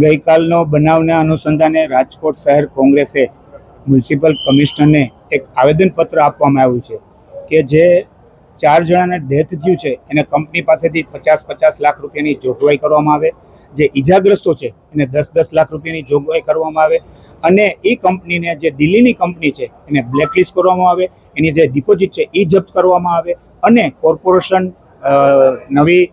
ગઈકાલનો બનાવના અનુસંધાને રાજકોટ શહેર કોંગ્રેસે મ્યુનિસિપલ કમિશનરને એક આવેદનપત્ર આપવામાં આવ્યું છે કે જે ચાર જણાને ડેથ થયું છે, એને કંપની પાસેથી પચાસ પચાસ લાખ રૂપિયાની જોગવાઈ કરવામાં આવે, જે ઈજાગ્રસ્તો છે, એને દસ દસ લાખ રૂપિયાની જોગવાઈ કરવામાં આવે અને એ કંપનીને જે દિલ્હીની કંપની છે, એને બ્લેકલિસ્ટ કરવામાં આવે, એની જે ડિપોઝિટ છે એ જપ્ત કરવામાં આવે અને કોર્પોરેશન નવી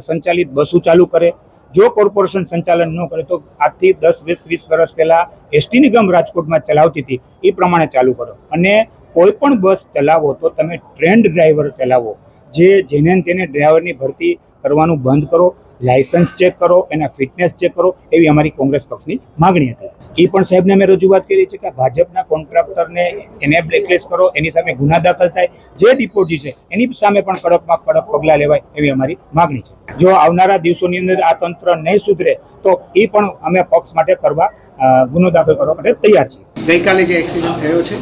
સંચાલિત બસો ચાલુ કરે જો કોર્પોરેશન સંચાલન ન કરે તો આજથી દસ, વીસ વીસ વર્ષ પહેલાં એસટી નિગમ રાજકોટમાં ચલાવતી હતી. એ પ્રમાણે ચાલુ કરો. અને કોઈ પણ બસ ચલાવો તો તમે ટ્રેન્ડ ડ્રાઈવર ચલાવો. જે જેને તેને ડ્રાઈવરની ભરતી કરવાનું બંધ કરો. લાયસન્સ ચેક કરો એના ફિટનેસ ચેક કરો એવી અમારી કોંગ્રેસ પક્ષની માગણી હતી. એ પણ સાહેબને અમે રજૂઆત કરી છે કે ભાજપના કોન્ટ્રાક્ટરને એને બ્લેકલિસ્ટ કરો એની સામે ગુના દાખલ થાય. જે ડિપોઝિટ છે એની સામે પણ કડકમાં કડક પગલાં લેવાય એવી અમારી માગણી છે. જો આવનારા દિવસોની અંદર આ તંત્ર નહીં સુધરે તો એ પણ અમે પક્ષ માટે કરવા ગુનો દાખલ કરવા માટે તૈયાર છીએ. ગઈકાલે જે એક્સિડન્ટ થયો છે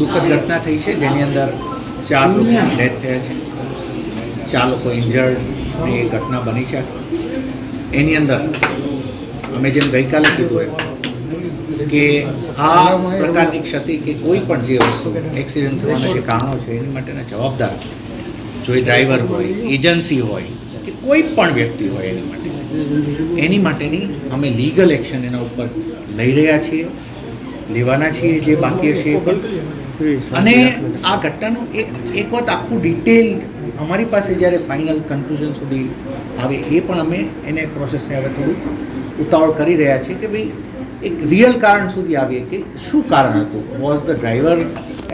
દુઃખદ ઘટના થઈ છે જેની અંદર ચાર લોકો ડેથ થયા છે. ચાર લોકો ઇન્જર્ડની ઘટના બની છે. એની અંદર અમે જેમ ગઈકાલે કીધું એમ કે આ પ્રકારની ક્ષતિ કે કોઈ પણ જે વસ્તુ એક્સિડન્ટ થવાના જે કારણો છે, એની માટેના જવાબદાર જો એ ડ્રાઈવર હોય એજન્સી હોય કે કોઈ પણ વ્યક્તિ હોય એની માટે. એની માટેની અમે લીગલ એક્શન એના ઉપર લઈ રહ્યા છીએ. લેવાના છીએ જે બાકી પણ. અને આ ઘટનાનું એક એક વખત આખું ડિટેલ અમારી પાસે જ્યારે ફાઇનલ કન્ક્લુઝન સુધી આવે એ પણ અમે એને પ્રોસેસને હવે થોડું ઉતાવળ કરી રહ્યા છીએ કે ભાઈ એક રિયલ કારણ સુધી આવીએ કે શું કારણ હતું? Was the driver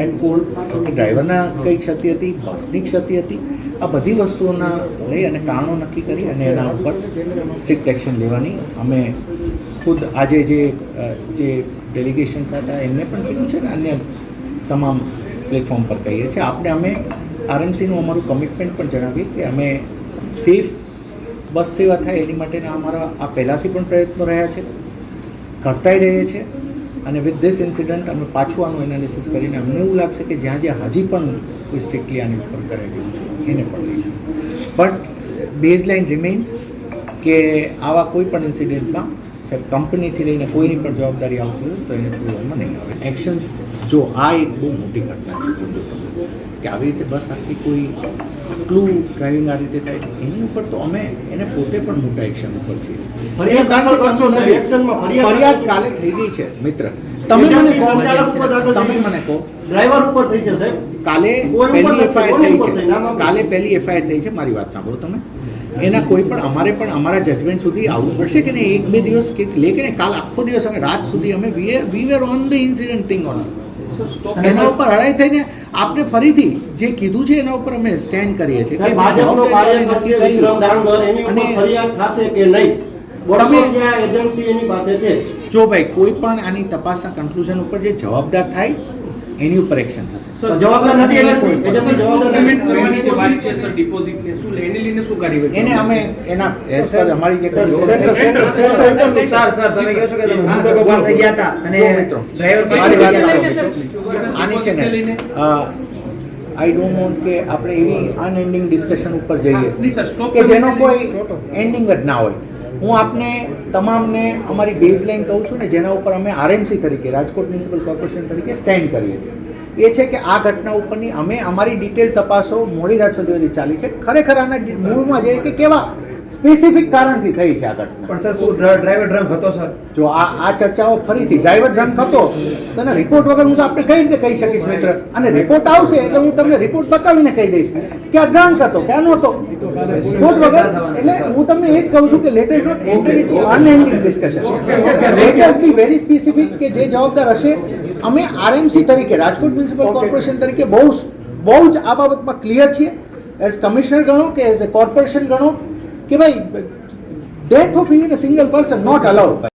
and fault ડ્રાઈવરના કઈ ક્ષતિ હતી બસની ક્ષતિ હતી, આ બધી વસ્તુઓના લઈ અને કારણો નક્કી કરી અને એના ઉપર સ્ટ્રિક્ટ એક્શન લેવાની અમે ખુદ આજે જે જે ડેલિગેશન્સ હતા, એમને પણ કીધું છે ને, અન્ય તમામ પ્લેટફોર્મ પર કહીએ છીએ. આપણે અમે આરએમસીનું અમારું કમિટમેન્ટ પણ જણાવીએ કે અમે સેફ બસ સેવા થાય એની માટેના અમારા આ પહેલાંથી પણ પ્રયત્નો રહ્યા છે, કરતાય રહીએ છીએ અને વિથ ધીસ ઇન્સિડન્ટ અમે પાછું આનું એનાલિસિસ કરીને અમને એવું લાગશે કે જ્યાં જ્યાં હજી પણ કોઈ સ્ટ્રિક્ટલી આની ઉપર કરાઈ રહ્યું છે, એને પણ લઈશું. બટ બેઝ લાઇન રિમેન્સ કે આવા કોઈ પણ ઇન્સિડન્ટમાં સાહેબ કંપનીથી લઈને કોઈની પણ જવાબદારી આવતી હોય તો એને છોડવામાં નહીં આવે. એક્શન્સ જો આ એક બહુ મોટી ઘટના છે સમજો તમે કે આવી રીતે બસ આખી કોઈ આટલું ડ્રાઇવિંગ આ રીતે થાય એની ઉપર તો અમે એને પોતે પણ મોટા એક્શન ઉપર છીએ. ફરિયાદ કાલે થઈ ગઈ છે મિત્ર. તમે મને કહો તમે મને કહો. ડ્રાઈવર ઉપર થઈ છે સાહેબ. કાલે પહેલી એફઆઈઆર થઈ છે. કાલે પહેલી એફઆઈઆર થઈ છે મારી વાત સાંભળો તમે. એના કોઈ પણ અમારે પણ અમારા જજમેન્ટ સુધી આવવું પડશે કે નહીં? એક બે દિવસ કે લે કે કાલ આખો દિવસ અમે રાત સુધી અમે we were on the incident thing on એના ઉપર હરાઈ થઈને આપણે ફરીથી જે કીધું છે એના ઉપર અમે સ્ટેન્ડ કરીએ છીએ. અને ફરિયાદ થશે કે નહીં? વર્ષો તમે- ત્યાં એજન્સી એની પાસે છે. જો ભાઈ કોઈ પણ આની તપાસના કન્ક્લુઝન ઉપર જે જવાબદાર થાય એની ઉપર એક્શન થશે. જવાબદાર નથી એટલે કોઈ જવાબદાર પેમેન્ટ નથી. કરવાની જે વાત છે સર ડિપોઝિટ ને શું એને લઈને શું કાર્યવાહી એને અમે એના સર અમારી જે સર, સર સર તમે કહો છો કે તમે મૃતકો પાસે ગયા હતા અને ડ્રાઈવર મારી પાસે વાત ગયા હતા. સાંભળો. આની છે ને આઈ ડોન્ટ વોન્ટ કે આપણે એવી અનએન્ડિંગ ડિસ્કશન ઉપર જઈએ કે જેનો કોઈ એન્ડિંગ જ ના હોય. હું આપને, તમામને, અમારી બેઝ લાઈન કહું છું ને, જેના ઉપર અમે આરએમસી તરીકે, રાજકોટ મ્યુનિસિપલ કોર્પોરેશન તરીકે સ્ટેન્ડ કરીએ છીએ. એ છે કે આ ઘટના ઉપરની અમે અમારી ડિટેલ તપાસો, મોડી રાત સુધી ચાલી છે. ખરેખર આના મૂળમાં જઈએ કે કેવા સ્પેસિફિક કારણથી થઈ છે આ ઘટના. પણ સર શું ડ્રાઈવર ડ્રંક હતો સર? જો આ આ ચર્ચાઓ ફરીથી ડ્રાઈવર ડ્રંક હતો તને રિપોર્ટ વગર હું તો આપણે કઈ રીતે કહી શકીશ મિત્ર? અને રિપોર્ટ આવશે એટલે હું તમને રિપોર્ટ બતાવીને કહી દઈશ. કે આ ડ્રંક હતો કે આ નહોતો? રિપોર્ટ વગર એટલે હું તમને એ જ કહું છું કે latest not entry to unending discussion latest be very specific કે જે જવાબદાર હશે અમે આરએમસી તરીકે રાજકોટ મ્યુનિસિપલ કોર્પોરેશન તરીકે બહુ બહુ જ આ બાબતમાં ક્લિયર છીએ. એઝ કમિશનર ગણો કે એઝ એ કોર્પોરેશન ગણો કે ભાઈ death of even a single person not allowed